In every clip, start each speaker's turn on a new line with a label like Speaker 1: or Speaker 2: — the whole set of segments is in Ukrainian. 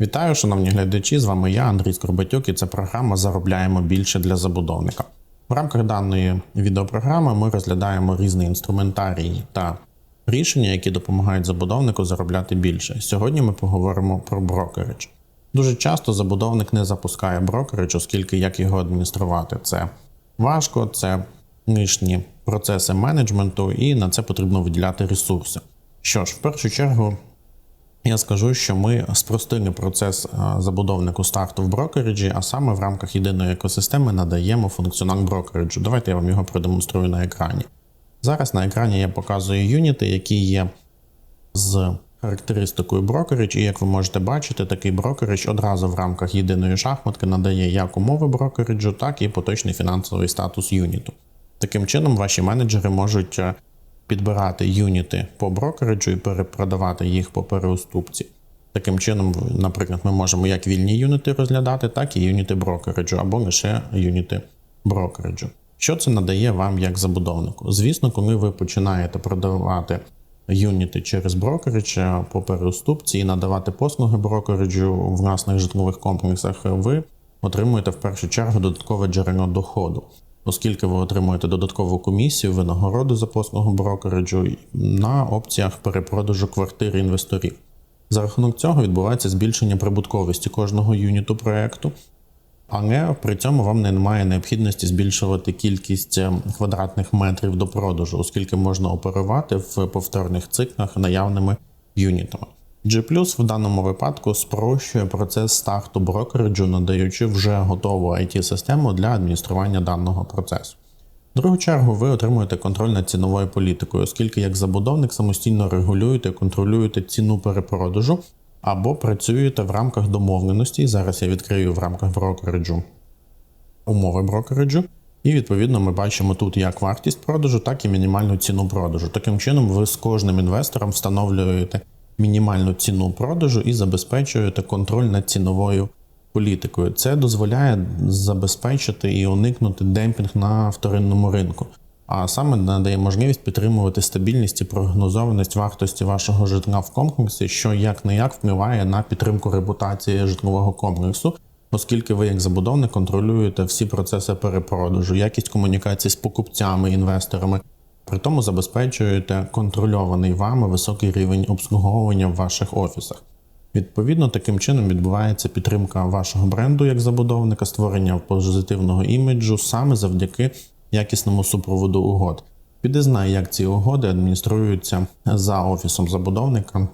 Speaker 1: Вітаю, шановні глядачі! З вами я, Андрій Скорбатюк, і це програма Заробляємо більше для забудовника. В рамках даної відеопрограми ми розглядаємо різний інструментарій та рішення, які допомагають забудовнику заробляти більше. Сьогодні ми поговоримо про брокеридж. Дуже часто забудовник не запускає брокеридж, оскільки як його адмініструвати це важко, це нижні процеси менеджменту, і на це потрібно виділяти ресурси. Що ж, в першу чергу я скажу, що ми спростили процес е, забудовнику старту в брокериджі, а саме в рамках єдиної екосистеми надаємо функціонал брокериджу. Давайте я вам його продемонструю на екрані. Зараз на екрані я показую юніти, які є з характеристикою брокеридж, і як ви можете бачити, такий брокеридж одразу в рамках єдиної шахматки надає як умови брокериджу, так і поточний фінансовий статус юніту. Таким чином, ваші менеджери можуть е, підбирати юніти по брокериджу і перепродавати їх по переуступці. Таким чином, наприклад, ми можемо як вільні юніти розглядати, так і юніти брокериджу або лише юніти брокериджу. Що це надає вам як забудовнику? Звісно, коли ви починаєте продавати юніти через брокеридж по переуступці і надавати послуги брокериджу в власних житлових комплексах, ви отримуєте в першу чергу додаткове джерело доходу оскільки ви отримуєте додаткову комісію, винагороду за послугу брокериджу на опціях перепродажу квартир інвесторів. За рахунок цього відбувається збільшення прибутковості кожного юніту проекту, але при цьому вам немає необхідності збільшувати кількість е, квадратних метрів до продажу, оскільки можна оперувати в повторних циклах наявними юнітами. G в даному випадку спрощує процес старту брокериджу, надаючи вже готову IT-систему для адміністрування даного процесу. В другу чергу, ви отримуєте контроль над ціновою політикою, оскільки як забудовник самостійно регулюєте, контролюєте ціну перепродажу або працюєте в рамках домовленості. Зараз я відкрию в рамках брокериджу умови брокериджу. І відповідно ми бачимо тут як вартість продажу, так і мінімальну ціну продажу. Таким чином, ви з кожним інвестором встановлюєте мінімальну ціну продажу і забезпечуєте контроль над ціновою політикою. Це дозволяє забезпечити і уникнути демпінг на вторинному ринку. А саме надає можливість підтримувати стабільність і прогнозованість вартості вашого житла в комплексі, що як не як впливає на підтримку репутації житлового комплексу, оскільки ви, як забудовник, контролюєте всі процеси перепродажу, якість комунікації з покупцями, інвесторами, при тому забезпечуєте контрольований вами високий рівень обслуговування в ваших офісах. Відповідно, таким чином відбувається підтримка вашого бренду як забудовника, створення позитивного іміджу саме завдяки якісному супроводу угод. Знає, як ці угоди адмініструються за офісом забудовника,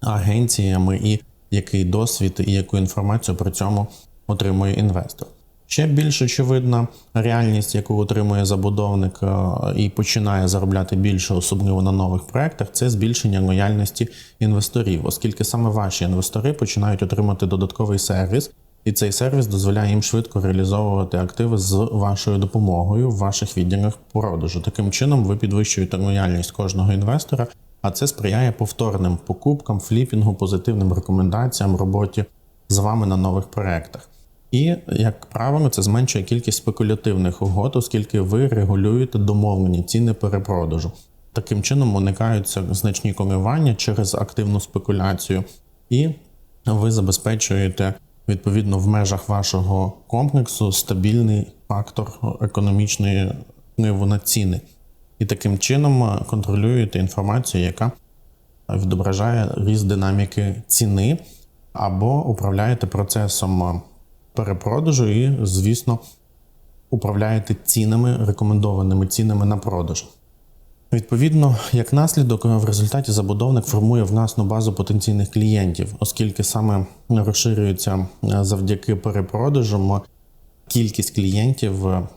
Speaker 1: агенціями і який досвід і яку інформацію при цьому отримує інвестор. Ще більш очевидна реальність, яку отримує забудовник е, і починає заробляти більше, особливо на нових проектах, це збільшення лояльності інвесторів, оскільки саме ваші інвестори починають отримати додатковий сервіс, і цей сервіс дозволяє їм швидко реалізовувати активи з вашою допомогою в ваших відділах продажу. Таким чином, ви підвищуєте лояльність кожного інвестора, а це сприяє повторним покупкам, фліпінгу, позитивним рекомендаціям роботі з вами на нових проектах. І, як правило, це зменшує кількість спекулятивних угод, оскільки ви регулюєте домовлені ціни перепродажу. Таким чином уникаються значні коливання через активну спекуляцію, і ви забезпечуєте відповідно в межах вашого комплексу стабільний фактор економічної впливу на ціни. І таким чином контролюєте інформацію, яка відображає ріст динаміки ціни, або управляєте процесом перепродажу і, звісно, управляєте цінами, рекомендованими цінами на продаж. Відповідно, як наслідок, в результаті забудовник формує власну базу потенційних клієнтів, оскільки саме розширюється е, завдяки перепродажам кількість клієнтів е,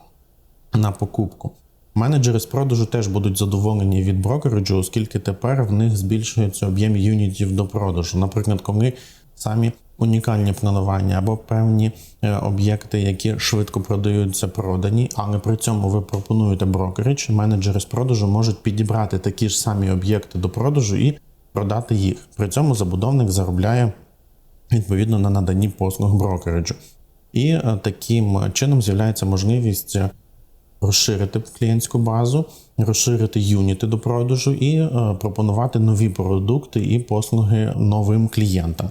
Speaker 1: на покупку. Менеджери з продажу теж будуть задоволені від брокериджу, оскільки тепер в них збільшується об'єм юнітів до продажу. Наприклад, коли самі унікальні планування або певні е, об'єкти, які швидко продаються, продані, але при цьому ви пропонуєте брокерич, менеджери з продажу можуть підібрати такі ж самі об'єкти до продажу і продати їх. При цьому забудовник заробляє відповідно на наданні послуг брокериджу. І е, таким чином з'являється можливість е, розширити клієнтську базу, розширити юніти до продажу і пропонувати нові продукти і послуги новим клієнтам.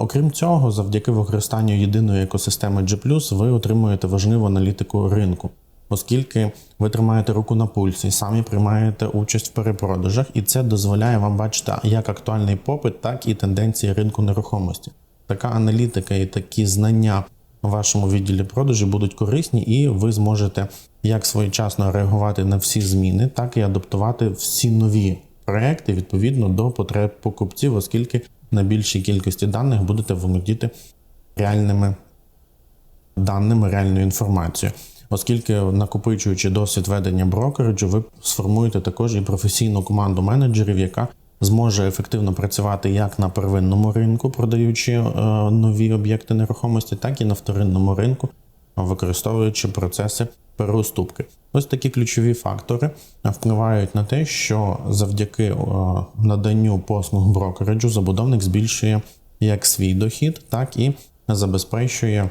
Speaker 1: Окрім цього, завдяки використанню єдиної екосистеми G+, ви отримуєте важливу аналітику ринку, оскільки ви тримаєте руку на пульсі, самі приймаєте участь в перепродажах, і це дозволяє вам бачити як актуальний попит, так і тенденції ринку нерухомості. Така аналітика і такі знання в вашому відділі продажі будуть корисні, і ви зможете як своєчасно реагувати на всі зміни, так і адаптувати всі нові проекти відповідно до потреб покупців, оскільки на більшій кількості даних будете володіти реальними даними, реальною інформацією. Оскільки накопичуючи досвід ведення брокереджу, ви сформуєте також і професійну команду менеджерів, яка зможе ефективно працювати як на первинному ринку, продаючи е, нові об'єкти нерухомості, так і на вторинному ринку, використовуючи процеси переуступки. Ось такі ключові фактори впливають на те, що завдяки е, наданню послуг брокереджу забудовник збільшує як свій дохід, так і забезпечує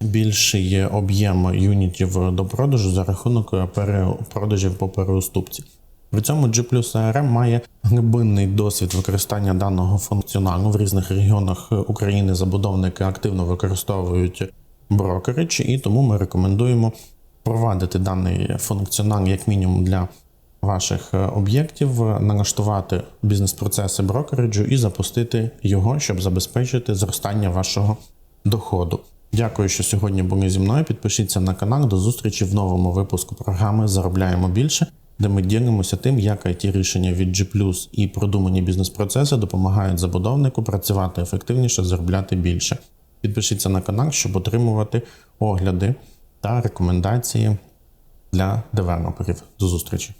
Speaker 1: більший об'єм юнітів до продажу за рахунок перепродажів по переуступці. При цьому G ARM має глибинний досвід використання даного функціоналу в різних регіонах України. Забудовники активно використовують брокерич, і тому ми рекомендуємо впровадити даний функціонал як мінімум для ваших об'єктів, налаштувати бізнес-процеси брокереджу і запустити його, щоб забезпечити зростання вашого доходу. Дякую, що сьогодні були зі мною. Підпишіться на канал. До зустрічі в новому випуску програми Заробляємо більше, де ми ділимося тим, як it рішення від G+, і продумані бізнес-процеси допомагають забудовнику працювати ефективніше, заробляти більше. Підпишіться на канал, щоб отримувати огляди та рекомендації для девелоперів. До зустрічі!